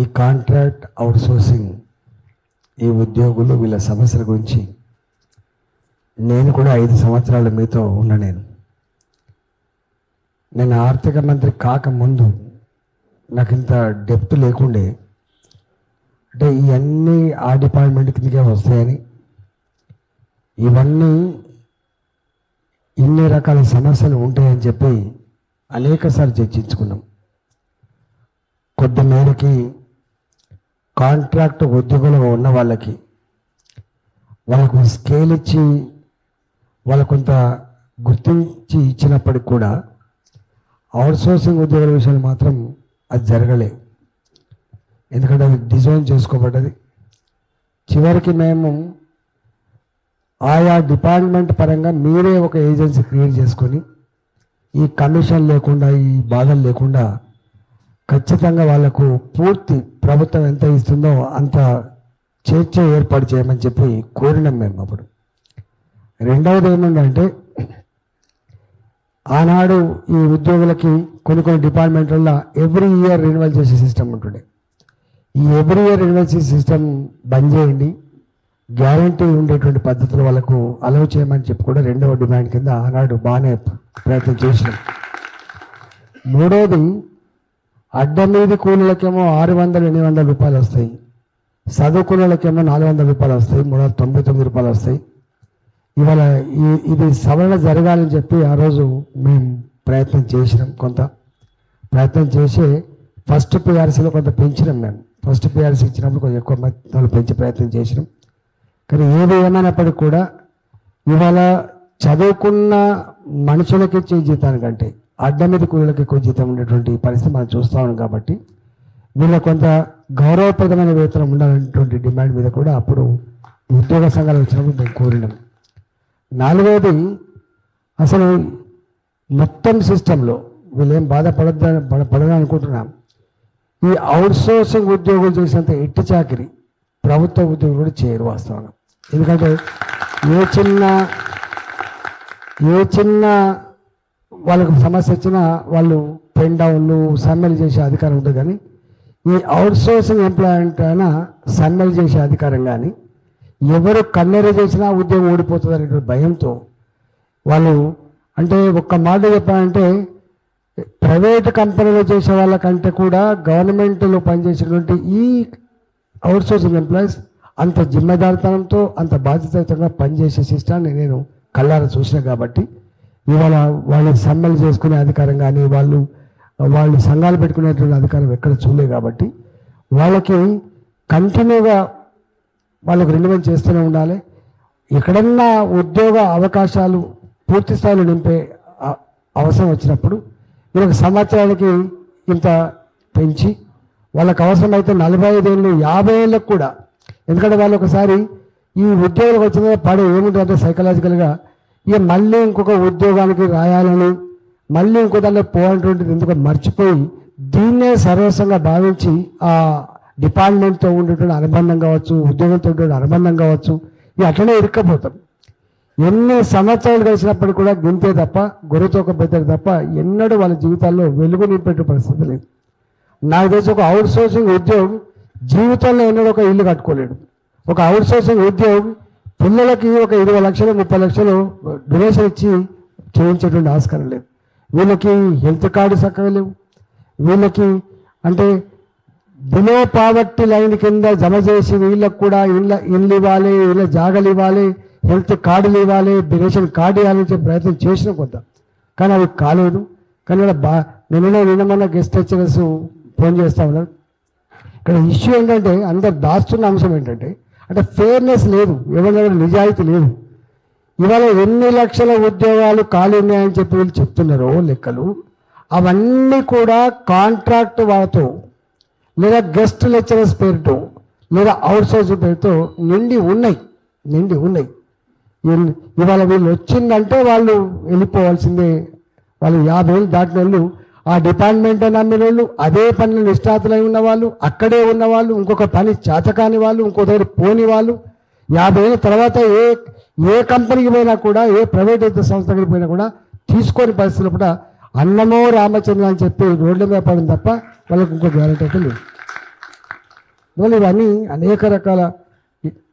ఈ contract outsourcing ఈ ఉద్యోగులు వీళ్ళ సమస్యల గురించి నేను కూడా ఐదు సంవత్సరాల మీతో ఉన్న నేను. నేను ఆర్థిక మంత్రి కాకముందు నాకు ఇంత డెప్త్ లేకుండే అంటే ఇవన్నీ ఆ డిపార్ట్మెంట్ కిందకే వస్తాయని ఇవన్నీ ఇన్ని రకాల సమస్యలు ఉంటాయని చెప్పి అనేకసార్లు చర్చించుకున్నాం. కొద్ది మేరకి కాంట్రాక్ట్ ఉద్యోగులుగా ఉన్న వాళ్ళకి వాళ్ళకు స్కేల్ ఇచ్చి వాళ్ళ కొంత గుర్తించి ఇచ్చినప్పటికి కూడా అవుట్సోర్సింగ్ ఉద్యోగుల విషయాలు మాత్రం అది జరగలే. ఎందుకంటే అది డిజైన్ చేసుకోబడ్డది. చివరికి మేము ఆయా డిపార్ట్మెంట్ పరంగా మీరే ఒక ఏజెన్సీ క్రియేట్ చేసుకొని ఈ కమిషన్ లేకుండా ఈ బాధలు లేకుండా ఖచ్చితంగా వాళ్ళకు పూర్తి ప్రభుత్వం ఎంత ఇస్తుందో అంత చేర్చే ఏర్పాటు చేయమని చెప్పి కోరినాం మేము అప్పుడు. రెండవది ఏముందంటే ఆనాడు ఈ ఉద్యోగులకి కొన్ని కొన్ని డిపార్ట్మెంట్లలో ఎవ్రీ ఇయర్ రెన్యువల్ చేసే సిస్టమ్ ఉంటుండే. ఈ ఎవ్రీ ఇయర్ రెన్యువల్ చేసే సిస్టమ్ బంద్ చేయండి గ్యారంటీ ఉండేటువంటి పద్ధతులు వాళ్ళకు అలవ్ చేయమని చెప్పి కూడా రెండవ డిమాండ్ కింద ఆనాడు బాగానే ప్రయత్నం చేసినాం. మూడోది అడ్డమీది కూలీలకేమో ఆరు వందలు ఎనిమిది వందల రూపాయలు వస్తాయి. చదువుకున్నలకేమో నాలుగు వందల రూపాయలు వస్తాయి. మూడు వందల తొంభై తొమ్మిది రూపాయలు వస్తాయి. ఇవాళ ఈ ఇది సవరణ జరగాలని చెప్పి ఆ రోజు మేము ప్రయత్నం చేసినాం కొంత. ప్రయత్నం చేసి ఫస్ట్ పిఆర్సీలో కొంత పెంచినాం మేము ఫస్ట్ పిఆర్సీ ఇచ్చినప్పుడు కొంచెం ఎక్కువ మంది పెంచే ప్రయత్నం చేసినాం. కానీ ఏది ఏమైనప్పటికీ కూడా ఇవాళ చదువుకున్న మనుషులకి ఇచ్చే జీతానికంటే అడ్డ మీద కూలీలకు ఎక్కువ జీతం ఉండేటువంటి పరిస్థితి మనం చూస్తూ ఉన్నాం కాబట్టి వీళ్ళ కొంత గౌరవప్రదమైన వేతనం ఉండాలనేటువంటి డిమాండ్ మీద కూడా అప్పుడు ఉద్యోగ సంఘాలు వచ్చినప్పుడు మేము కోరినాం. నాలుగవది అసలు మొత్తం సిస్టంలో వీళ్ళేం బాధపడద్దని పడదని అనుకుంటున్నాం ఈ అవుట్సోర్సింగ్ ఉద్యోగులు చేసినంత ఎట్టి చాకిరి ప్రభుత్వ ఉద్యోగులు కూడా చేయరు వాస్తవంగా. ఎందుకంటే ఏ చిన్న ఏ చిన్న వాళ్ళకు సమస్య వచ్చినా వాళ్ళు పెన్ డౌన్లు సమ్మెలు చేసే అధికారం ఉంటుంది కానీ ఈ అవుట్సోర్సింగ్ ఎంప్లాయ్మెంట్ అయినా సమ్మెలు చేసే అధికారం కానీ ఎవరు కన్నెర చేసినా ఉద్యోగం ఓడిపోతుంది అనేటువంటి భయంతో వాళ్ళు అంటే ఒక్క మాట చెప్పాలంటే ప్రైవేట్ కంపెనీలో చేసే వాళ్ళకంటే కూడా గవర్నమెంట్లో పనిచేసేటువంటి ఈ అవుట్సోర్సింగ్ ఎంప్లాయీస్ అంత జిమ్మదారితనంతో అంత బాధ్యతయుతంగా పనిచేసే సిస్టాన్ని నేను కళ్ళారా చూసిన కాబట్టి ఇవాళ వాళ్ళు సమ్మెలు చేసుకునే అధికారం కానీ వాళ్ళు వాళ్ళు సంఘాలు పెట్టుకునేటువంటి అధికారం ఎక్కడ చూడలే కాబట్టి వాళ్ళకి కంటిన్యూగా వాళ్ళకు రెన్యువల్ చేస్తూనే ఉండాలి. ఎక్కడన్నా ఉద్యోగ అవకాశాలు పూర్తి స్థాయిలో నింపే అవసరం వచ్చినప్పుడు వీళ్ళకి సంవత్సరానికి ఇంత పెంచి వాళ్ళకు అవసరమైతే నలభై ఐదేళ్ళు యాభై ఏళ్ళకు కూడా. ఎందుకంటే వాళ్ళు ఒకసారి ఈ ఉద్యోగులకు వచ్చిన పడే ఏముంటుందంటే సైకలాజికల్గా ఇక మళ్ళీ ఇంకొక ఉద్యోగానికి రాయాలని మళ్ళీ ఇంకో దాంట్లో పోవాలటువంటిది ఎందుకు మర్చిపోయి దీన్నే సర్వస్వంగా భావించి ఆ డిపార్ట్మెంట్తో ఉండేటువంటి అనుబంధం కావచ్చు ఉద్యోగంతో ఉండేటువంటి అనుబంధం కావచ్చు ఇవి అట్లనే ఇరుక్కపోతాం. ఎన్ని సంవత్సరాలు కలిసినప్పుడు కూడా గింతే తప్ప గొర్రెతోక బెద్దరు తప్ప ఎన్నడూ వాళ్ళ జీవితాల్లో వెలుగు నింపేట పరిస్థితి లేదు. నాకు తెలిసి ఒక అవుట్ సోర్సింగ్ ఉద్యోగం జీవితంలో ఎన్నడూ ఒక ఇల్లు కట్టుకోలేడు. ఒక అవుట్ సోర్సింగ్ ఉద్యోగం పిల్లలకి ఒక ఇరవై లక్షలు ముప్పై లక్షలు డొనేషన్ ఇచ్చి చేయించేటువంటి ఆస్కారం లేదు. వీళ్ళకి హెల్త్ కార్డు చక్కగా లేవు. వీళ్ళకి అంటే బిలో పావర్టీ లైన్ కింద జమ చేసి వీళ్ళకి కూడా ఇళ్ళ ఇల్లు ఇవ్వాలి ఇళ్ళ జాగలు ఇవ్వాలి హెల్త్ కార్డులు ఇవ్వాలి రేషన్ కార్డు ఇవ్వాలని చెప్పి ప్రయత్నం చేసిన కొంత. కానీ అవి కాలేదు. కానీ ఇక్కడ బా నిన్న నిన్న గెస్ట్ లెక్చరర్స్ ఫోన్ చేస్తా ఉన్నారు. ఇక్కడ ఇష్యూ ఏంటంటే అందరు దాస్తున్న అంశం ఏంటంటే అంటే ఫేర్నెస్ లేదు. ఎవరి నిజాయితీ లేదు. ఇవాళ ఎన్ని లక్షల ఉద్యోగాలు ఖాళీ ఉన్నాయని చెప్పి వీళ్ళు చెప్తున్నారో లెక్కలు. అవన్నీ కూడా కాంట్రాక్ట్ వాళ్ళతో లేదా గెస్ట్ లెక్చరర్స్ పేరుతో లేదా అవుట్ సోర్స్ పేరుతో నిండి ఉన్నాయి. నిండి ఉన్నాయి. ఇవాళ వీళ్ళు వచ్చిందంటే వాళ్ళు వెళ్ళిపోవాల్సిందే. వాళ్ళు యాభై ఏళ్ళు దాటిన వాళ్ళు ఆ డిపార్ట్మెంట్ నమ్మిన వాళ్ళు అదే పనులు నిష్ఠాతులై ఉన్నవాళ్ళు అక్కడే ఉన్నవాళ్ళు ఇంకొక పని చేతకాని వాళ్ళు ఇంకో దగ్గర పోని వాళ్ళు యాభై ఏళ్ళ తర్వాత ఏ ఏ కంపెనీకి పోయినా కూడా ఏ ప్రైవేట్ అయితే సంస్థ దగ్గరికి పోయినా కూడా తీసుకొని పరిస్థితులు కూడా అన్నమో రామచంద్ర అని చెప్పి రోడ్ల మీద పడింది తప్ప వాళ్ళకి ఇంకో గ్యారెంటీ అయితే లేదు. ఇవాళ ఇవన్నీ అనేక రకాల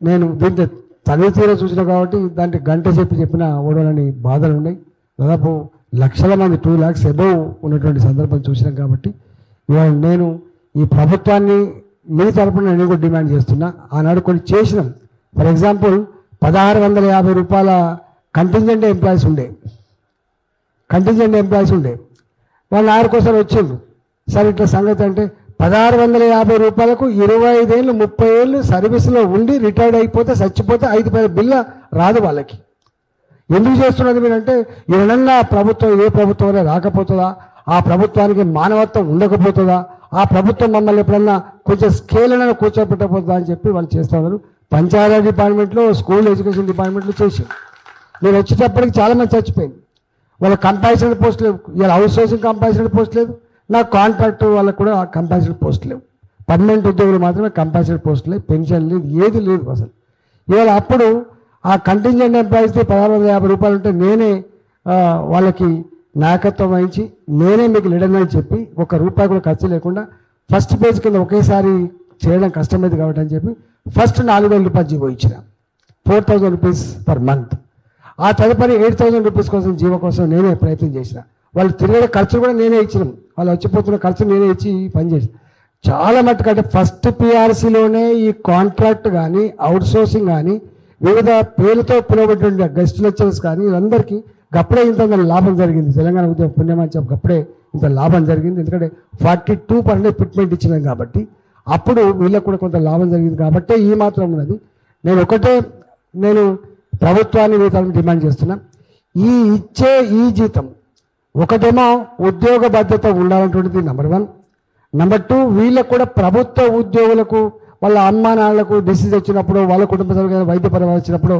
నేను దీంట్లో తల్లి తీర చూసిన కాబట్టి దాంట్లో గంట చెప్పి చెప్పిన ఓడలని బాధలు ఉన్నాయి. దాదాపు లక్షల మంది టూ ల్యాక్స్ అబౌవ్ ఉన్నటువంటి సందర్భం చూసినాం కాబట్టి ఇవాళ నేను ఈ ప్రభుత్వాన్ని మీ తరపున నేను కూడా డిమాండ్ చేస్తున్నా. ఆనాడు కొన్ని చేసినాం. ఫర్ ఎగ్జాంపుల్ పదహారు వందల యాభై రూపాయల కంటింజెంట్ ఎంప్లాయీస్ ఉండే. కంటింజెంట్ ఎంప్లాయీస్ ఉండే. వాళ్ళు ఆరు కోసం వచ్చిండ్రు. సరే ఇట్లా సంగతి అంటే పదహారు వందల యాభై రూపాయలకు ఇరవై ఐదేళ్ళు ముప్పై ఏళ్ళు సర్వీస్లో ఉండి రిటైర్డ్ అయిపోతే చచ్చిపోతే ఐదు పది బిల్ల రాదు వాళ్ళకి. ఎందుకు చేస్తున్నది మీరంటే ఏమన్నా ప్రభుత్వం ఏ ప్రభుత్వం రాకపోతుందా? ఆ ప్రభుత్వానికి మానవత్వం ఉండకపోతుందా? ఆ ప్రభుత్వం మమ్మల్ని ఎప్పుడన్నా కొంచెం స్కేల్ అయినా కూర్చోబెట్టకపోతుందా అని చెప్పి వాళ్ళు చేస్తా ఉన్నారు. పంచాయతీ డిపార్ట్మెంట్లో స్కూల్ ఎడ్యుకేషన్ డిపార్ట్మెంట్లో చేశారు. నేను వచ్చేటప్పటికి చాలామంది చచ్చిపోయింది. వాళ్ళ కంపాల్సరీ పోస్ట్ లేవు. ఇలా అవుట్ సోర్సింగ్ కంపాల్సరీ పోస్ట్ లేదు. నా కాంట్రాక్ట్ వాళ్ళకు కూడా కంపాల్సరీ పోస్ట్ లేవు. పర్మనెంట్ ఉద్యోగులు మాత్రమే కంపాల్సరీ పోస్ట్ లేవు పెన్షన్ లేదు ఏది లేదు అసలు. ఇవాళ అప్పుడు ఆ కంటింజెంట్ ఎంప్లాయీస్కి పదహారు వందల యాభై రూపాయలు ఉంటే నేనే వాళ్ళకి నాయకత్వం వహించి నేనే మీకు లీడర్ని అని చెప్పి ఒక రూపాయి కూడా ఖర్చు లేకుండా ఫస్ట్ పేజ్ కింద ఒకేసారి చేయడం కష్టమైంది కాబట్టి అని చెప్పి ఫస్ట్ నాలుగు వేల రూపాయలు జీవో ఇచ్చిన. Four thousand rupees per month ఆ తదుపరి ఎయిట్ థౌసండ్ రూపీస్ కోసం జీవో కోసం నేనే ప్రయత్నం చేసిన. వాళ్ళు తిరిగే ఖర్చు కూడా నేనే ఇచ్చినాం. వాళ్ళు వచ్చిపోతున్న ఖర్చు నేనే ఇచ్చి పనిచేసిన పని చాలా మట్టుకంటే ఫస్ట్ పిఆర్సీలోనే ఈ కాంట్రాక్ట్ కానీ అవుట్ సోర్సింగ్ కానీ వివిధ పేర్లతో పిలువబడిన గెస్ట్ లెక్చరర్స్ కానీ వీళ్ళందరికీ గప్పుడే ఇంత లాభం జరిగింది. తెలంగాణ ఉద్యోగ పుణ్యమని చెప్పి గప్పుడే ఇంత లాభం జరిగింది. ఎందుకంటే ఫార్టీ టూ పర్సెంట్ ఫిట్మెంట్ ఇచ్చినాం కాబట్టి అప్పుడు వీళ్ళకు కూడా కొంత లాభం జరిగింది కాబట్టి ఈ మాత్రం ఉన్నది. నేను ఒకటే నేను ప్రభుత్వాన్ని వేతాలను డిమాండ్ చేస్తున్నా. ఈ ఇచ్చే ఈ జీతం ఒకటేమో ఉద్యోగ బాధ్యత ఉండాలన్నటువంటిది నెంబర్ వన్. నెంబర్ టూ వీళ్ళకు కూడా ప్రభుత్వ ఉద్యోగులకు వాళ్ళ అమ్మా నాన్నలకు డిసీజ్ వచ్చినప్పుడు వాళ్ళ కుటుంబ సభ్యులకు వైద్య పరమ వచ్చినప్పుడు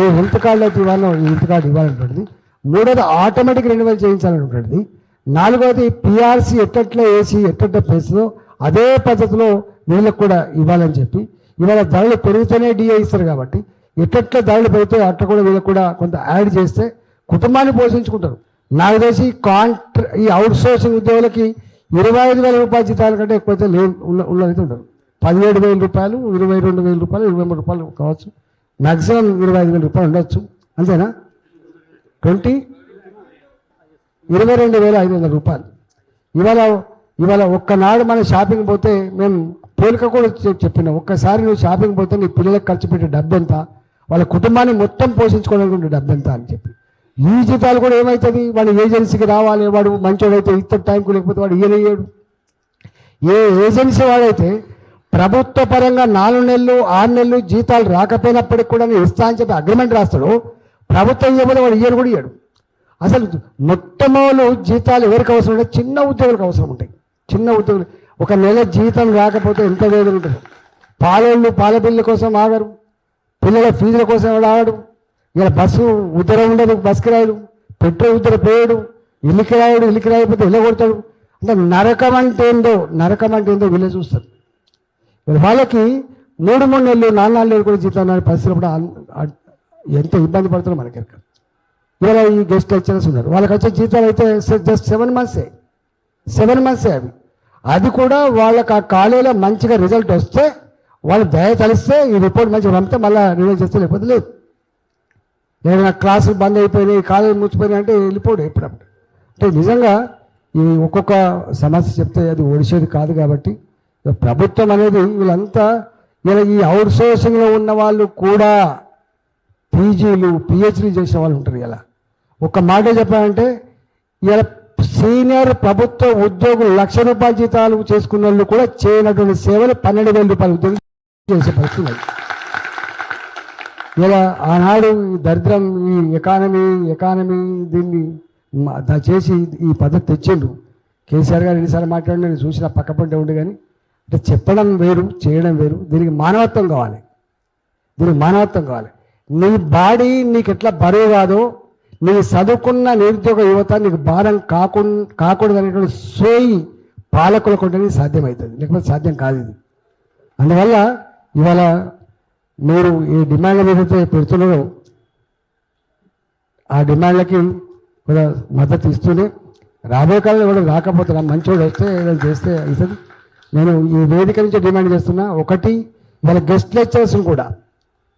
ఏ హెల్త్ కార్డు అయితే ఇవ్వాలో ఈ హెల్త్ కార్డు ఇవ్వాలనుకుంటుంది. మూడోది ఆటోమేటిక్ రెన్యువల్ చేయించాలనుకుంటుంది. నాలుగోది పిఆర్సీ ఎట్టట్లా వేసి ఎట్టట్ల ప్లేస్లో అదే పద్ధతిలో వీళ్ళకు కూడా ఇవ్వాలని చెప్పి ఇవాళ ధరలు పెరుగుతూనే డిఏ ఇస్తారు కాబట్టి ఎట్టట్ల ధరలు పెడితే అట్ట కూడా వీళ్ళకి కూడా కొంత యాడ్ చేస్తే కుటుంబాన్ని పోషించుకుంటారు. నాకు తెలిసి కాంట్రా ఈ అవుట్ సోర్సింగ్ ఉద్యోగులకి ఇరవై ఐదు వేల రూపాయల జీతాల కంటే ఎక్కువైతే లేవు ఉన్న ఉన్నదైతే ఉంటారు పదిహేడు వేల రూపాయలు ఇరవై రెండు వేల రూపాయలు ఇరవై మూడు రూపాయలు కావచ్చు. మ్యాక్సిమం ఇరవై ఐదు వేల రూపాయలు ఉండొచ్చు. అంతేనా? ట్వంటీ? ఇరవై రెండు వేల ఐదు వందల రూపాయలు. ఇవాళ ఇవాళ ఒక్కనాడు మన షాపింగ్ పోతే మేము పోలిక కూడా చె- చెప్పిన. ఒక్కసారి నువ్వు షాపింగ్ పోతే నీ పిల్లలకు ఖర్చు పెట్టే డబ్బు ఎంత వాళ్ళ కుటుంబాన్ని మొత్తం పోషించుకోవడానికి డబ్బు ఎంత అని చెప్పి. ఈ జీతాలు కూడా ఏమవుతుంది వాడు ఏజెన్సీకి రావాలి వాడు మంచోడైతే ఇతర టైంకు లేకపోతే వాడు ఇయ్యలేయడు ఏ ఏజెన్సీ వాడైతే ప్రభుత్వ పరంగా నాలుగు నెలలు ఆరు నెలలు జీతాలు రాకపోయినప్పటికి కూడా నేను ఇస్తా అని చెప్పి అగ్రిమెంట్ రాస్తాడు. ప్రభుత్వం ఇవ్వబోతే వాడు ఇయ్యను కూడా ఇయ్యడు. అసలు మొట్టమొదలు జీతాలు ఎవరికి అవసరం ఉంటాయి చిన్న ఉద్యోగులకు అవసరం ఉంటాయి. చిన్న ఉద్యోగులు. ఒక నెల జీతం రాకపోతే ఎంత వేదన ఉంటుంది. పాలోళ్ళు పాల బిల్లు కోసం ఆగరు. పిల్లల ఫీజుల కోసం ఎవడు ఆగడు. ఇలా బస్సు ఉద్దర ఉండదు బస్కి రాయడు. పెట్రోల్ ఉద్దర పోయాడు. ఇల్లుకి రాయడు ఇల్లుకి రాయకపోతే ఇల్లు కొడతాడు? అంటే నరకం అంటే ఏందో నరకం అంటే ఏందో వీళ్ళే చూస్తారు. వాళ్ళకి మూడు మూడు నెలలు నాలుగు నాలుగు నెలలు కూడా జీతం పరిస్థితులు కూడా ఎంత ఇబ్బంది పడుతుందో మనకి ఎరక. ఇవాళ ఈ గెస్ట్ లెక్చరర్స్ ఉన్నారు. వాళ్ళకి వచ్చే జీతాలు అయితే జస్ట్ సెవెన్ మంత్సే సెవెన్ మంత్సే అవి. అది కూడా వాళ్ళకి ఆ కాలేజీలో మంచిగా రిజల్ట్ వస్తే వాళ్ళు దయ తలిస్తే ఈ రిపోర్ట్ మంచిగా పంపితే మళ్ళీ రిజల్ట్ చేస్తే లేకపోతే లేదు. లేదా క్లాసులు బంద్ అయిపోయినాయి కాలేజీ మూసిపోయినాయి అంటే వెళ్ళిపోడు ఎప్పుడప్పుడు అంటే నిజంగా ఈ ఒక్కొక్క సమస్య చెప్తే అది ఒడిసేది కాదు కాబట్టి ప్రభుత్వం అనేది వీళ్ళంతా ఇలా ఈ అవుట్ సోర్సింగ్లో ఉన్న వాళ్ళు కూడా పీజీలు పిహెచ్డీ చేసిన వాళ్ళు ఉంటారు ఇలా. ఒక మాట చెప్పాలంటే ఇలా సీనియర్ ప్రభుత్వ ఉద్యోగులు లక్ష రూపాయల జీతాలు చేసుకున్న వాళ్ళు కూడా చేయనటువంటి సేవలు పన్నెండు వేల రూపాయలు ఉద్యోగం చేసే పరిస్థితి ఇలా ఆనాడు ఈ దరిద్రం ఈ ఎకానమీ ఎకానమీ దీన్ని మ- చేసి ఈ పద్ధతి తెచ్చిండు కేసీఆర్ గారు ఎన్నిసార్లు మాట్లాడిన నేను చూసిన పక్కపంటే ఉండి కానీ అంటే చెప్పడం వేరు చేయడం వేరు. దీనికి మానవత్వం కావాలి. దీనికి మానవత్వం కావాలి. నీ బాడీ నీకు ఎట్లా బరువు కాదో నీ చదువుకున్న నిరుద్యోగ యువత నీకు భారం కాకుం కాకూడదు అనేటువంటి సోయి పాలకులకు ఉంటేనే సాధ్యమవుతుంది. లేకపోతే సాధ్యం కాదు ఇది. అందువల్ల ఇవాళ మీరు ఈ డిమాండ్ల ఏదైతే పెడుతున్నారో ఆ డిమాండ్లకి కూడా మద్దతు ఇస్తూనే రాబోయే కాలంలో కూడా రాకపోతే మంచోడు వస్తే ఏదైనా చేస్తే అవుతుంది. నేను ఈ వేదిక నుంచి డిమాండ్ చేస్తున్నా ఒకటి వాళ్ళ గెస్ట్ లెక్చర్స్ కూడా.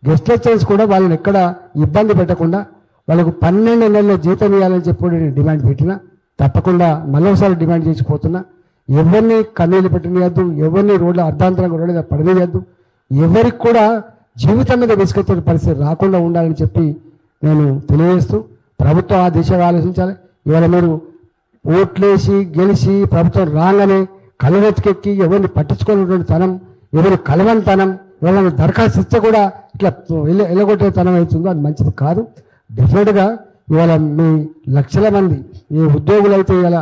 గెస్ట్ లెక్చర్స్ కూడా వాళ్ళని ఎక్కడ ఇబ్బంది పెట్టకుండా వాళ్ళకు పన్నెండు నెలల జీతం ఇవ్వాలని చెప్పి నేను డిమాండ్ పెట్టినా తప్పకుండా మరోసారి డిమాండ్ చేసిపోతున్నా ఎవరిని కన్నీళ్ళు పెట్టనియద్దు ఎవరిని రోడ్ల అర్ధాంతరంగా రోడ్ల మీద పడనియద్దు ఎవరికి కూడా జీవితం మీద విసుకొచ్చిన పరిస్థితి రాకుండా ఉండాలని చెప్పి నేను తెలియజేస్తూ ప్రభుత్వం ఆ దిశగా ఆలోచించాలి. ఇవాళ మీరు ఓట్లేసి గెలిచి ప్రభుత్వం రాగానే కలవెతికెక్కి ఎవరిని పట్టించుకోనటువంటి తనం ఎవరు కలవని తనం ఎవరైనా దరఖాస్తు ఇస్తే కూడా ఇట్లా ఎల్ల- ఎల్లగొట్టే తనం అవుతుందో అది మంచిది కాదు. డెఫినెట్గా ఇవాళ మీ లక్షల మంది ఈ ఉద్యోగులు అయితే ఇవాళ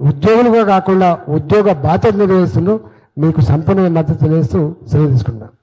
ఉద్యోగులుగా కాకుండా ఉద్యోగ బాధ్యత నిర్వహిస్తున్నారు మీకు సంపూర్ణ మద్దతు తెలియజేస్తూ సెలవు తీసుకుంటున్నాను.